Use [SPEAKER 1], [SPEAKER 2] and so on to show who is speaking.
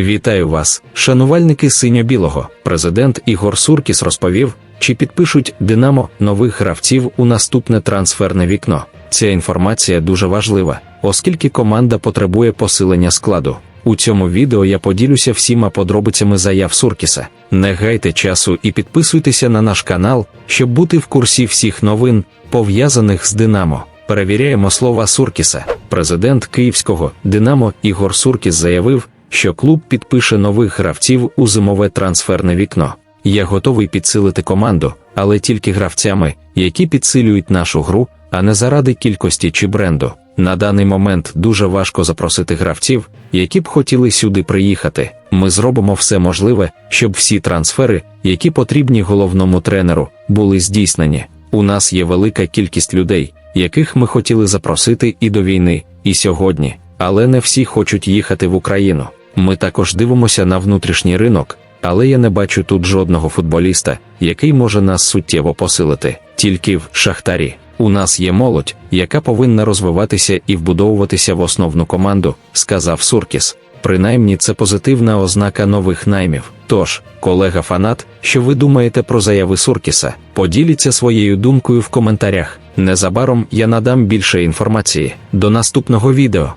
[SPEAKER 1] Вітаю вас, шанувальники синьо-білого. Президент Ігор Суркіс розповів, чи підпишуть Динамо нових гравців у наступне трансферне вікно. Ця інформація дуже важлива, оскільки команда потребує посилення складу. У цьому відео я поділюся всіма подробицями заяв Суркіса. Не гайте часу і підписуйтеся на наш канал, щоб бути в курсі всіх новин, пов'язаних з Динамо. Перевіряємо слова Суркіса. Президент київського Динамо Ігор Суркіс заявив, що клуб підпише нових гравців у зимове трансферне вікно. Я готовий підсилити команду, але тільки гравцями, які підсилюють нашу гру, а не заради кількості чи бренду. На даний момент дуже важко запросити гравців, які б хотіли сюди приїхати. Ми зробимо все можливе, щоб всі трансфери, які потрібні головному тренеру, були здійснені. У нас є велика кількість людей, яких ми хотіли запросити і до війни, і сьогодні, але не всі хочуть їхати в Україну. Ми також дивимося на внутрішній ринок, але я не бачу тут жодного футболіста, який може нас суттєво посилити. Тільки в Шахтарі. У нас є молодь, яка повинна розвиватися і вбудовуватися в основну команду, сказав Суркіс. Принаймні це позитивна ознака нових наймів. Тож, колега фанат, що ви думаєте про заяви Суркіса? Поділіться своєю думкою в коментарях. Незабаром я надам більше інформації. До наступного відео.